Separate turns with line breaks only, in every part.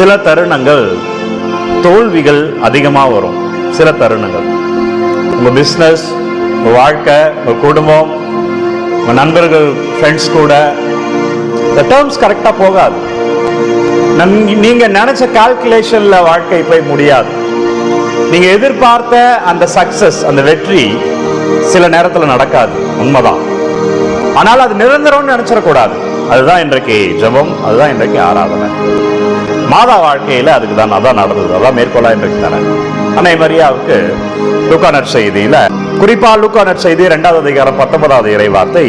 சில தருணங்கள் தோல்விகள் அதிகமாக வரும். சில தருணங்கள். உங்கள் பிஸ்னஸ் உங்கள் வாழ்க்கை உங்கள் குடும்பம் உங்கள் நண்பர்கள் ஃப்ரெண்ட்ஸ் கூட இந்த டேர்ம்ஸ் கரெக்டாக போகாது. நம் நீங்கள் நினச்ச கால்குலேஷனில் வாழ்க்கை போய் முடியாது. நீங்கள் எதிர்பார்த்த அந்த சக்சஸ் அந்த வெற்றி சில நேரத்தில் நடக்காது. உண்மைதான். ஆனால் அது நிரந்தரம்னு நினச்சிடக்கூடாது. அதுதான் இன்றைக்கு ஜெபம் அதுதான் இன்றைக்கு ஆராதனை. மாதா வாழ்க்கையில அதுக்கு தான் அதான் நடந்தது. அதான் மேற்கொள்ளா இன்றைக்கு தானே. அன்னை மரியாவுக்கு லுக்கானட் செய்தியில் குறிப்பா லுக்கானட் செய்தி இரண்டாவது அதிகாரம் பத்தொன்பதாவது இறை வார்த்தை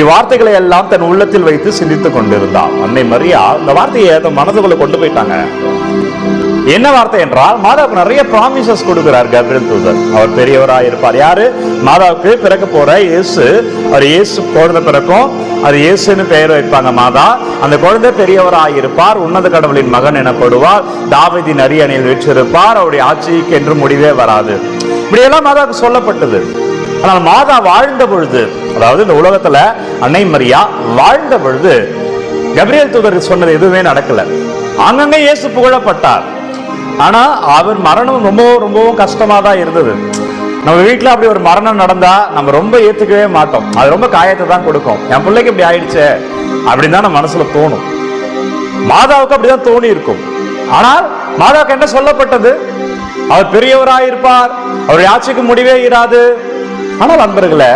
இவ்வார்த்தைகளை எல்லாம் தன் உள்ளத்தில் வைத்து சிந்தித்துக் கொண்டிருந்தான். அன்னை மரியா இந்த வார்த்தையை தன் மனதுக்குள்ள கொண்டு போயிட்டாங்க. என்ன வார்த்தை என்றால் மாதாவுக்கு நிறைய ப்ராமிசஸ் கொடுக்கிறார் கபிரல் தூதர். அவர் பெரியவராக இருப்பார் யாரு? மாதாவுக்கு பிறக்க போற இயேசு. அவர் இயேசு குழந்தை பிறக்கும். அது இயேசுன்னு பெயர் வைப்பாங்க மாதா. அந்த குழந்தை பெரியவராக இருப்பார் உன்னத கடவுளின் மகன் எனப்படுவார். தாவீதின் அரியணையில் வெற்றிருப்பார். அவருடைய ஆட்சிக்கு என்று முடிவே வராது. இப்படியெல்லாம் மாதாவுக்கு சொல்லப்பட்டது. ஆனால் மாதா வாழ்ந்த பொழுது அதாவது இந்த உலகத்துல அன்னை மரியா வாழ்ந்த பொழுது கபிரியல் தூதர் சொன்னது எதுவுமே நடக்கல. அங்கங்க இயேசு புகழப்பட்டார். ஆனா அவர் மரணம் ரொம்ப ரொம்பவும் கஷ்டமா தான் இருந்தது. நம்ம வீட்டில் அப்படி ஒரு மரணம் நடந்தா நம்ம ரொம்ப ஏத்துக்கவே மாட்டோம். அது ரொம்ப காயத்தை தான் கொடுக்கும். என் பிள்ளைக்கு இப்படி ஆயிடுச்சே அப்படின்னு தான் நம்ம மனசுல தோணும். மாதாவுக்கு அப்படிதான் தோணி இருக்கும் ஆனால் மாதாவுக்கு என்ன சொல்லப்பட்டது? அவர் பெரியவராயிருப்பார். இருப்பார் அவருடைய ஆட்சிக்கு முடிவே இராது. ஆனால் அன்பர்களே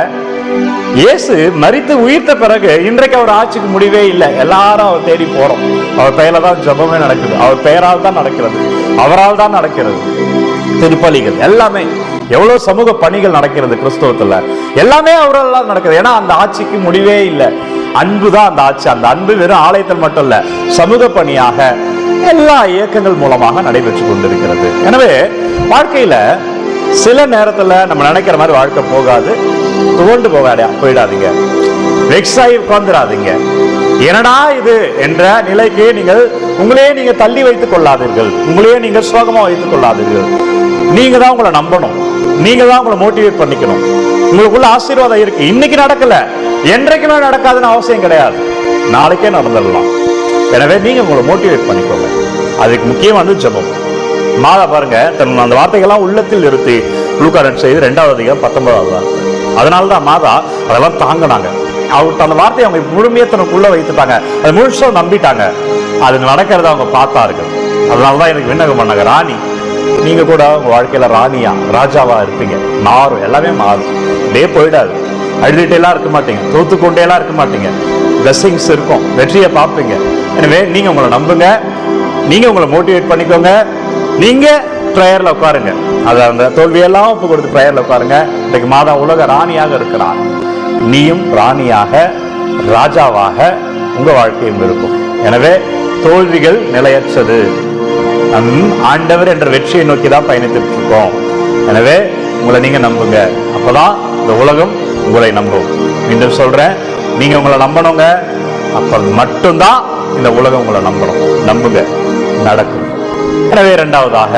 இயேசு மறித்து உயிர்த்த பிறகு இன்றைக்கு அவர் ஆட்சிக்கு முடிவே இல்லை. எல்லாரும் அவர் தேடி போறோம். அவர் பெயரில் தான் ஜெபமே நடக்குது. அவர் பெயரால் தான் நடக்கிறது. அவரால் தான் நடக்கிறது. திருப்பலிகள் எல்லாமே. எவ்வளவு சமூக பணிகள் நடக்கிறது கிறிஸ்தவத்துல. எல்லாமே அவரால் தான் நடக்குது. ஏன்னா அந்த ஆட்சிக்கு முடிவே இல்லை. அன்பு தான் அந்த ஆட்சி. அந்த அன்பு வெறும் ஆலயத்தில் மட்டும் இல்ல சமூக பணியாக எல்லா இயக்கங்கள் மூலமாக நடைபெற்று கொண்டிருக்கிறது. எனவே வாழ்க்கையில சில நேரத்துல நம்ம நினைக்கிற மாதிரி வாழ்க்கை போகாது. துவண்டு போகாத போயிடாதீங்க. வெக்ஸ் ஆகி உட்கார்ந்துடாதீங்க. என்னடா இது என்ற நிலைக்கு நீங்கள் உங்களையே நீங்க தள்ளி வைத்துக் கொள்ளாதீர்கள். உங்களையே நீங்க சோகமா வைத்துக் கொள்ளாதீர்கள். நீங்க தான் உங்களை நம்பணும். நீங்க தான் உங்களை மோட்டிவேட் பண்ணிக்கணும். உங்களுக்குள்ள ஆசீர்வாதம் இருக்கு. இன்னைக்கு நடக்கல. என்றைக்குமே நடக்காதுன்னு அவசியம் கிடையாது. நாளைக்கே நடந்துடலாம். எனவே நீங்க உங்களை மோட்டிவேட் பண்ணிக்கோங்க. அதுக்கு முக்கியம் வந்து ஜெபம். மாதா பாருங்க தன் அந்த வார்த்தைகள்லாம் உள்ளத்தில் நிறுத்தி லூக்காரன் செய்து ரெண்டாவது அதிகம் பத்தொன்பதாவது வார்த்தை. அதனால தான் மாதா அதெல்லாம் தாங்கினாங்க. அவர்கிட்ட அந்த வார்த்தையை அவங்க முழுமையாக தனக்குள்ளே வைத்துட்டாங்க. அது முழுசாக நம்பிட்டாங்க. அது நடக்கிறத அவங்க பார்த்தார்கள். அதனால தான் எனக்கு விண்ணகம் பண்ணாங்க. ராணி நீங்கள் கூட உங்கள் வாழ்க்கையில் ராணியா ராஜாவாக இருப்பீங்க. மாறும். எல்லாமே மாறும். அப்படியே போயிடாது. அழுதுகிட்டேலாம் இருக்க மாட்டீங்க. தோத்து எல்லாம் இருக்க மாட்டீங்க. பிளஸ்ஸிங்ஸ் இருக்கும். வெற்றியை பார்ப்பீங்க. எனவே நீங்கள் உங்களை நம்புங்க. நீங்கள் உங்களை மோட்டிவேட் பண்ணிக்கோங்க. நீங்கள் ப்ரேயர்ல உட்காருங்க. அது அந்த தோல்வியெல்லாம் ஒப்பு கொடுத்து ப்ரேயரில் உட்காருங்க. இன்றைக்கு மாதா உலக ராணியாக இருக்கிறார். நீயும் ராணியாக ராஜாவாக உங்க வாழ்க்கையும் இருக்கும். எனவே தோல்விகள் நிலையற்றது. நம் ஆண்டவர் என்ற வெற்றியை நோக்கி தான் பயணித்துட்டு இருக்கோம். எனவே உங்களை நீங்க நம்புங்க. அப்போதான் இந்த உலகம் உங்களை நம்பும். மீண்டும் சொல்றேன் நீங்க உங்களை நம்பணுங்க. அப்ப மட்டும்தான் இந்த உலகம் உங்களை நம்பணும். நம்புங்க நடக்கும். எனவே இரண்டாவதாக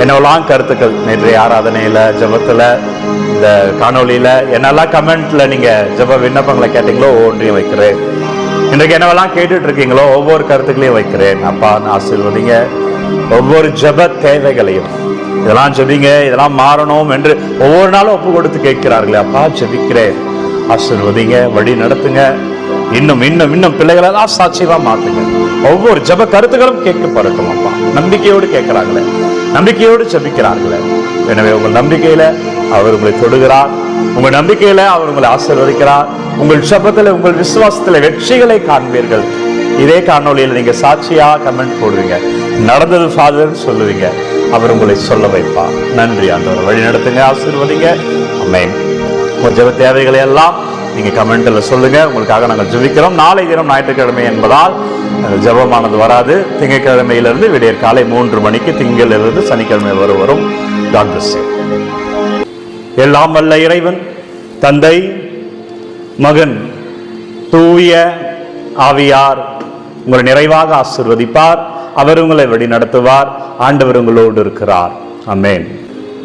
என்னவெல்லாம் கருத்துக்கள்? நேற்றைய ஆராதனையில ஜெபத்துல இந்த காணொளியில என்னெல்லாம் கமெண்ட்ல நீங்க ஜெப விண்ணப்பங்களை கேட்டீங்களோ ஒவ்வொன்றையும் வைக்கிறேன். இன்றைக்கு என்னவெல்லாம் கேட்டுட்டு இருக்கீங்களோ ஒவ்வொரு கருத்துக்களையும் வைக்கிறேன். அப்பா நான் ஆசீர்வதிங்க. ஒவ்வொரு ஜெப தேவைகளையும். இதெல்லாம் ஜபிங்க இதெல்லாம் மாறணும் என்று ஒவ்வொரு நாளும் ஒப்பு கொடுத்து கேட்கிறார்களே. அப்பா ஜபிக்கிறேன். ஆசீர்வதிங்க வழி நடத்துங்க. இன்னும் இன்னும் இன்னும் பிள்ளைகளெல்லாம் சாட்சியமாக மாற்றுங்க ஒவ்வொரு ஜெப கருத்துக்களும் கேட்கப்படட்டும் அப்பா. நம்பிக்கையோடு கேட்குறாங்களே நம்பிக்கையோடு ஜெபிக்கிறார்களே. எனவே உங்கள் நம்பிக்கையில அவர் உங்களை தொடுகிறார். உங்கள் நம்பிக்கையில அவர் உங்களை ஆசீர்வதிக்கிறார். உங்கள் சபத்தில் உங்கள் விசுவாசத்தில் வெற்றிகளை காண்பீர்கள். இதே காணொளியில் நீங்க சாட்சியா கமெண்ட் போடுவீங்க. நடந்தது ஃபாதர்னு சொல்லுவீங்க. அவர் உங்களை சொல்ல வைப்பார். நன்றி ஆண்டவர். வழி நடத்துங்க ஆசீர்வதிங்க. அம்மே உங்கள் ஜெப தேவைகளை எல்லாம் நீங்க கமெண்ட்ல சொல்லுங்க. உங்களுக்காக நாங்கள் ஜெபிக்கிறோம். நாளை தினம் ஞாயிற்றுக்கிழமை என்பதால் ஜபமானது ஜெபமானது வராது. திங்கட்கிழமையிலிருந்து விடியற் காலை மூன்று மணிக்கு திங்களிலிருந்து சனிக்கிழமை வருவரும் God எல்லாம் வல்ல இறைவன் தந்தை மகன் தூய ஆவியார் உங்களை நிறைவாக ஆசிர்வதிப்பார். அவர் உங்களை வழி நடத்துவார் ஆண்டவர் உங்களோடு இருக்கிறார். அமேன்